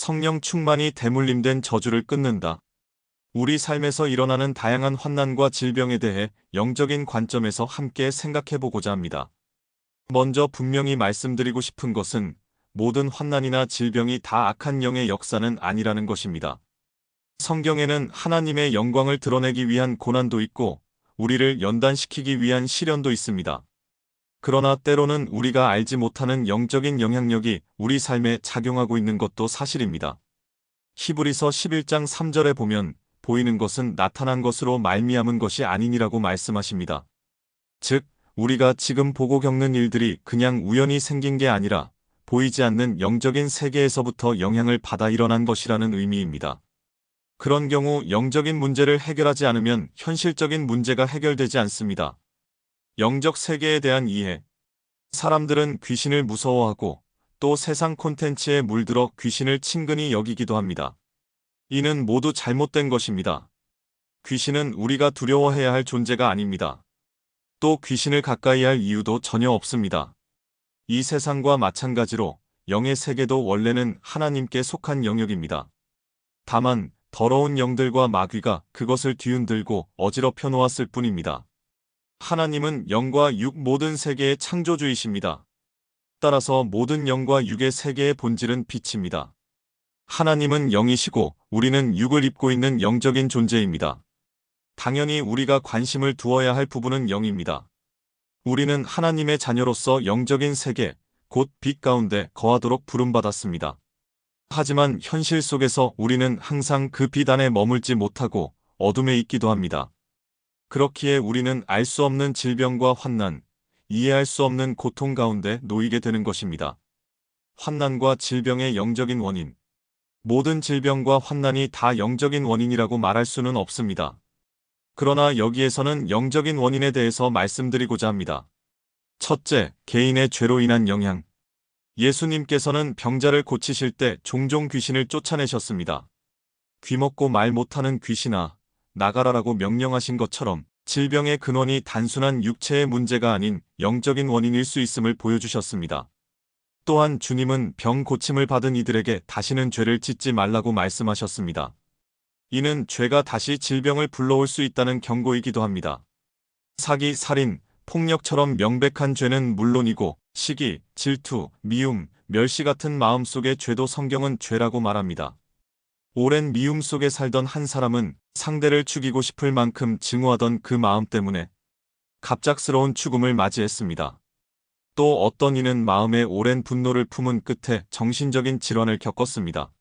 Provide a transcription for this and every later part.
성령 충만이 대물림된 저주를 끊는다. 우리 삶에서 일어나는 다양한 환난과 질병에 대해 영적인 관점에서 함께 생각해 보고자 합니다. 먼저 분명히 말씀드리고 싶은 것은 모든 환난이나 질병이 다 악한 영의 역사는 아니라는 것입니다. 성경에는 하나님의 영광을 드러내기 위한 고난도 있고 우리를 연단시키기 위한 시련도 있습니다. 그러나 때로는 우리가 알지 못하는 영적인 영향력이 우리 삶에 작용하고 있는 것도 사실입니다. 히브리서 11장 3절에 보면 보이는 것은 나타난 것으로 말미암은 것이 아니니라고 말씀하십니다. 즉, 우리가 지금 보고 겪는 일들이 그냥 우연히 생긴 게 아니라 보이지 않는 영적인 세계에서부터 영향을 받아 일어난 것이라는 의미입니다. 그런 경우 영적인 문제를 해결하지 않으면 현실적인 문제가 해결되지 않습니다. 영적 세계에 대한 이해. 사람들은 귀신을 무서워하고 또 세상 콘텐츠에 물들어 귀신을 친근히 여기기도 합니다. 이는 모두 잘못된 것입니다. 귀신은 우리가 두려워해야 할 존재가 아닙니다. 또 귀신을 가까이 할 이유도 전혀 없습니다. 이 세상과 마찬가지로 영의 세계도 원래는 하나님께 속한 영역입니다. 다만 더러운 영들과 마귀가 그것을 뒤흔들고 어지럽혀 놓았을 뿐입니다. 하나님은 영과 육 모든 세계의 창조주이십니다. 따라서 모든 영과 육의 세계의 본질은 빛입니다. 하나님은 영이시고 우리는 육을 입고 있는 영적인 존재입니다. 당연히 우리가 관심을 두어야 할 부분은 영입니다. 우리는 하나님의 자녀로서 영적인 세계, 곧 빛 가운데 거하도록 부름받았습니다. 하지만 현실 속에서 우리는 항상 그 빛 안에 머물지 못하고 어둠에 있기도 합니다. 그렇기에 우리는 알 수 없는 질병과 환난, 이해할 수 없는 고통 가운데 놓이게 되는 것입니다. 환난과 질병의 영적인 원인. 모든 질병과 환난이 다 영적인 원인이라고 말할 수는 없습니다. 그러나 여기에서는 영적인 원인에 대해서 말씀드리고자 합니다. 첫째, 개인의 죄로 인한 영향. 예수님께서는 병자를 고치실 때 종종 귀신을 쫓아내셨습니다. 귀 먹고 말 못하는 귀신아, 나가라라고 명령하신 것처럼 질병의 근원이 단순한 육체의 문제가 아닌 영적인 원인일 수 있음을 보여주셨습니다. 또한 주님은 병 고침을 받은 이들에게 다시는 죄를 짓지 말라고 말씀하셨습니다. 이는 죄가 다시 질병을 불러올 수 있다는 경고이기도 합니다. 사기, 살인, 폭력처럼 명백한 죄는 물론이고 시기, 질투, 미움, 멸시 같은 마음속의 죄도 성경은 죄라고 말합니다. 오랜 미움 속에 살던 한 사람은 상대를 죽이고 싶을 만큼 증오하던 그 마음 때문에 갑작스러운 죽음을 맞이했습니다. 또 어떤 이는 마음에 오랜 분노를 품은 끝에 정신적인 질환을 겪었습니다.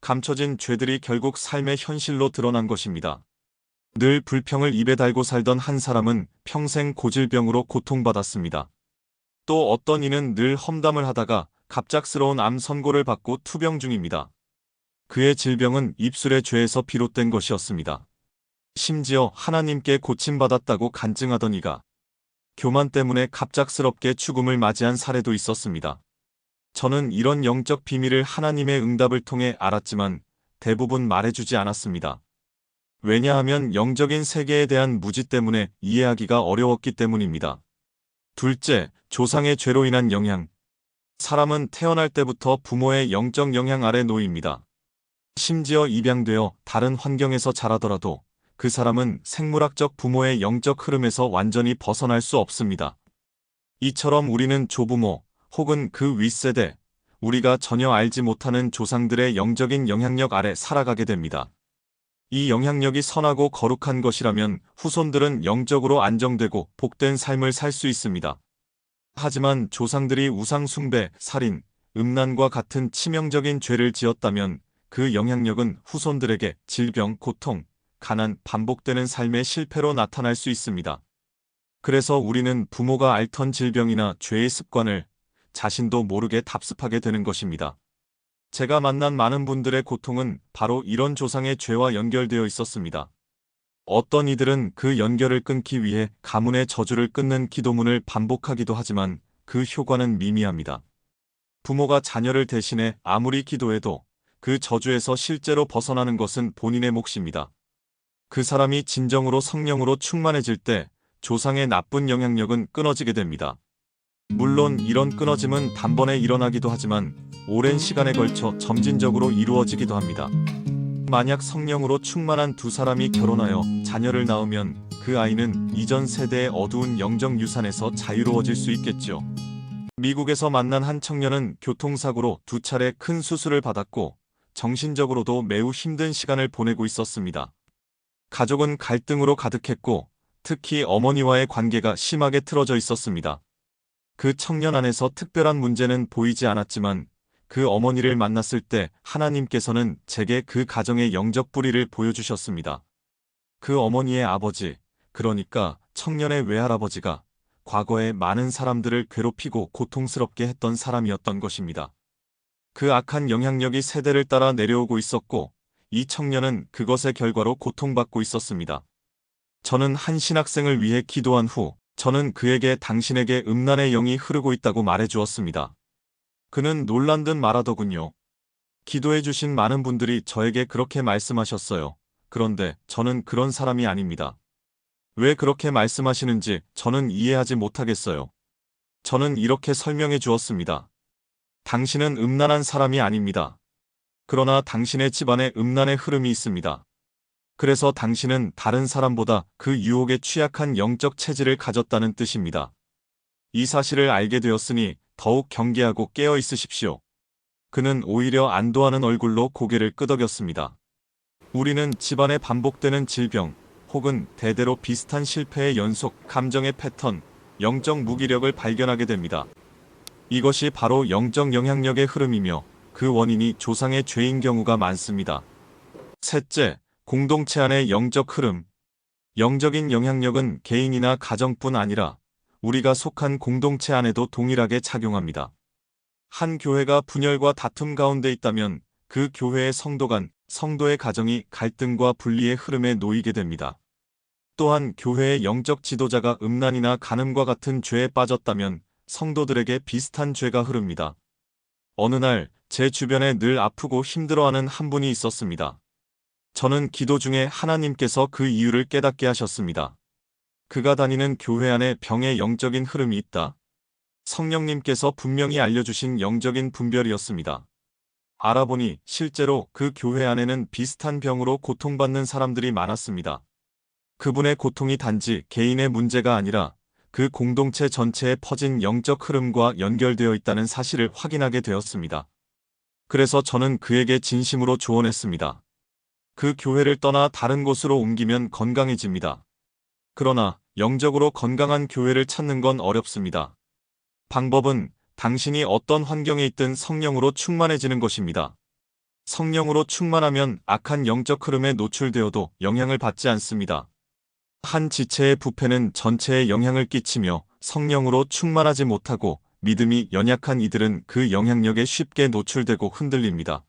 감춰진 죄들이 결국 삶의 현실로 드러난 것입니다. 늘 불평을 입에 달고 살던 한 사람은 평생 고질병으로 고통받았습니다. 또 어떤 이는 늘 험담을 하다가 갑작스러운 암 선고를 받고 투병 중입니다. 그의 질병은 입술의 죄에서 비롯된 것이었습니다. 심지어 하나님께 고침받았다고 간증하던 이가 교만 때문에 갑작스럽게 죽음을 맞이한 사례도 있었습니다. 저는 이런 영적 비밀을 하나님의 응답을 통해 알았지만 대부분 말해주지 않았습니다. 왜냐하면 영적인 세계에 대한 무지 때문에 이해하기가 어려웠기 때문입니다. 둘째, 조상의 죄로 인한 영향. 사람은 태어날 때부터 부모의 영적 영향 아래 놓입니다. 심지어 입양되어 다른 환경에서 자라더라도 그 사람은 생물학적 부모의 영적 흐름에서 완전히 벗어날 수 없습니다. 이처럼 우리는 조부모 혹은 그 윗세대, 우리가 전혀 알지 못하는 조상들의 영적인 영향력 아래 살아가게 됩니다. 이 영향력이 선하고 거룩한 것이라면 후손들은 영적으로 안정되고 복된 삶을 살 수 있습니다. 하지만 조상들이 우상숭배, 살인, 음란과 같은 치명적인 죄를 지었다면 그 영향력은 후손들에게 질병, 고통, 가난, 반복되는 삶의 실패로 나타날 수 있습니다. 그래서 우리는 부모가 앓던 질병이나 죄의 습관을 자신도 모르게 답습하게 되는 것입니다. 제가 만난 많은 분들의 고통은 바로 이런 조상의 죄와 연결되어 있었습니다. 어떤 이들은 그 연결을 끊기 위해 가문의 저주를 끊는 기도문을 반복하기도 하지만 그 효과는 미미합니다. 부모가 자녀를 대신해 아무리 기도해도 그 저주에서 실제로 벗어나는 것은 본인의 몫입니다. 그 사람이 진정으로 성령으로 충만해질 때 조상의 나쁜 영향력은 끊어지게 됩니다. 물론 이런 끊어짐은 단번에 일어나기도 하지만 오랜 시간에 걸쳐 점진적으로 이루어지기도 합니다. 만약 성령으로 충만한 두 사람이 결혼하여 자녀를 낳으면 그 아이는 이전 세대의 어두운 영적 유산에서 자유로워질 수 있겠죠. 미국에서 만난 한 청년은 교통사고로 두 차례 큰 수술을 받았고 정신적으로도 매우 힘든 시간을 보내고 있었습니다. 가족은 갈등으로 가득했고 특히 어머니와의 관계가 심하게 틀어져 있었습니다. 그 청년 안에서 특별한 문제는 보이지 않았지만 그 어머니를 만났을 때 하나님께서는 제게 그 가정의 영적 뿌리를 보여주셨습니다. 그 어머니의 아버지, 그러니까 청년의 외할아버지가 과거에 많은 사람들을 괴롭히고 고통스럽게 했던 사람이었던 것입니다. 그 악한 영향력이 세대를 따라 내려오고 있었고 이 청년은 그것의 결과로 고통받고 있었습니다. 저는 한 신학생을 위해 기도한 후 저는 그에게 당신에게 음란의 영이 흐르고 있다고 말해 주었습니다. 그는 놀란 듯 말하더군요. 기도해 주신 많은 분들이 저에게 그렇게 말씀하셨어요. 그런데 저는 그런 사람이 아닙니다. 왜 그렇게 말씀하시는지 저는 이해하지 못하겠어요. 저는 이렇게 설명해 주었습니다. 당신은 음란한 사람이 아닙니다. 그러나 당신의 집안에 음란의 흐름이 있습니다. 그래서 당신은 다른 사람보다 그 유혹에 취약한 영적 체질을 가졌다는 뜻입니다. 이 사실을 알게 되었으니 더욱 경계하고 깨어 있으십시오. 그는 오히려 안도하는 얼굴로 고개를 끄덕였습니다. 우리는 집안에 반복되는 질병, 혹은 대대로 비슷한 실패의 연속, 감정의 패턴, 영적 무기력을 발견하게 됩니다. 이것이 바로 영적 영향력의 흐름이며 그 원인이 조상의 죄인 경우가 많습니다. 셋째, 공동체 안의 영적 흐름. 영적인 영향력은 개인이나 가정뿐 아니라 우리가 속한 공동체 안에도 동일하게 작용합니다. 한 교회가 분열과 다툼 가운데 있다면 그 교회의 성도 간, 성도의 가정이 갈등과 분리의 흐름에 놓이게 됩니다. 또한 교회의 영적 지도자가 음란이나 간음과 같은 죄에 빠졌다면 성도들에게 비슷한 죄가 흐릅니다. 어느 날 제 주변에 늘 아프고 힘들어하는 한 분이 있었습니다. 저는 기도 중에 하나님께서 그 이유를 깨닫게 하셨습니다. 그가 다니는 교회 안에 병의 영적인 흐름이 있다. 성령님께서 분명히 알려주신 영적인 분별이었습니다. 알아보니 실제로 그 교회 안에는 비슷한 병으로 고통받는 사람들이 많았습니다. 그분의 고통이 단지 개인의 문제가 아니라 그 공동체 전체에 퍼진 영적 흐름과 연결되어 있다는 사실을 확인하게 되었습니다. 그래서 저는 그에게 진심으로 조언했습니다. 그 교회를 떠나 다른 곳으로 옮기면 건강해집니다. 그러나 영적으로 건강한 교회를 찾는 건 어렵습니다. 방법은 당신이 어떤 환경에 있든 성령으로 충만해지는 것입니다. 성령으로 충만하면 악한 영적 흐름에 노출되어도 영향을 받지 않습니다. 한 지체의 부패는 전체에 영향을 끼치며 성령으로 충만하지 못하고 믿음이 연약한 이들은 그 영향력에 쉽게 노출되고 흔들립니다.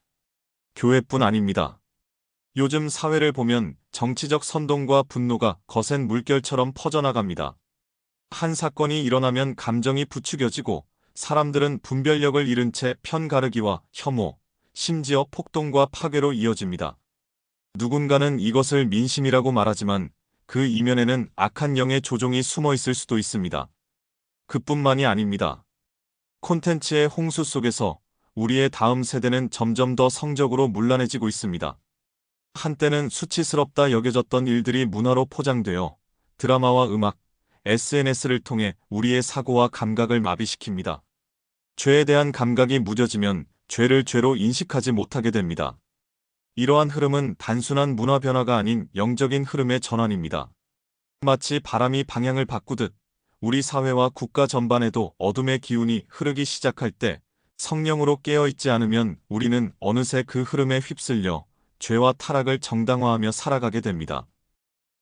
교회뿐 아닙니다. 요즘 사회를 보면 정치적 선동과 분노가 거센 물결처럼 퍼져나갑니다. 한 사건이 일어나면 감정이 부추겨지고 사람들은 분별력을 잃은 채 편가르기와 혐오, 심지어 폭동과 파괴로 이어집니다. 누군가는 이것을 민심이라고 말하지만 그 이면에는 악한 영의 조종이 숨어 있을 수도 있습니다. 그뿐만이 아닙니다. 콘텐츠의 홍수 속에서 우리의 다음 세대는 점점 더 성적으로 문란해지고 있습니다. 한때는 수치스럽다 여겨졌던 일들이 문화로 포장되어 드라마와 음악, SNS를 통해 우리의 사고와 감각을 마비시킵니다. 죄에 대한 감각이 무뎌지면 죄를 죄로 인식하지 못하게 됩니다. 이러한 흐름은 단순한 문화 변화가 아닌 영적인 흐름의 전환입니다. 마치 바람이 방향을 바꾸듯 우리 사회와 국가 전반에도 어둠의 기운이 흐르기 시작할 때 성령으로 깨어있지 않으면 우리는 어느새 그 흐름에 휩쓸려 죄와 타락을 정당화하며 살아가게 됩니다.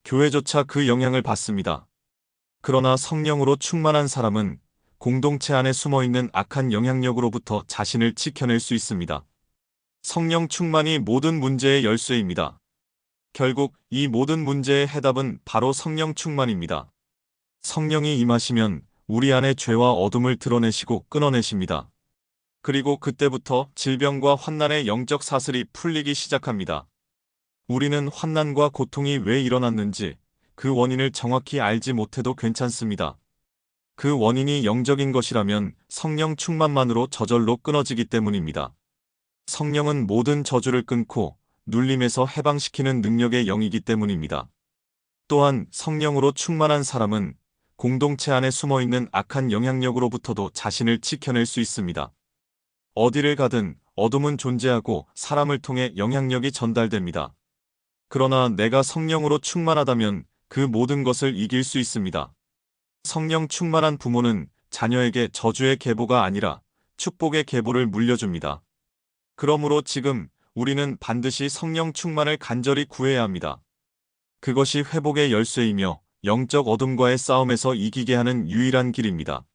교회조차 그 영향을 받습니다. 그러나 성령으로 충만한 사람은 공동체 안에 숨어 있는 악한 영향력으로부터 자신을 지켜낼 수 있습니다. 성령 충만이 모든 문제의 열쇠입니다. 결국 이 모든 문제의 해답은 바로 성령 충만입니다. 성령이 임하시면 우리 안의 죄와 어둠을 드러내시고 끊어내십니다. 그리고 그때부터 질병과 환난의 영적 사슬이 풀리기 시작합니다. 우리는 환난과 고통이 왜 일어났는지 그 원인을 정확히 알지 못해도 괜찮습니다. 그 원인이 영적인 것이라면 성령 충만만으로 저절로 끊어지기 때문입니다. 성령은 모든 저주를 끊고 눌림에서 해방시키는 능력의 영이기 때문입니다. 또한 성령으로 충만한 사람은 공동체 안에 숨어 있는 악한 영향력으로부터도 자신을 지켜낼 수 있습니다. 어디를 가든 어둠은 존재하고 사람을 통해 영향력이 전달됩니다. 그러나 내가 성령으로 충만하다면 그 모든 것을 이길 수 있습니다. 성령 충만한 부모는 자녀에게 저주의 계보가 아니라 축복의 계보를 물려줍니다. 그러므로 지금 우리는 반드시 성령 충만을 간절히 구해야 합니다. 그것이 회복의 열쇠이며 영적 어둠과의 싸움에서 이기게 하는 유일한 길입니다.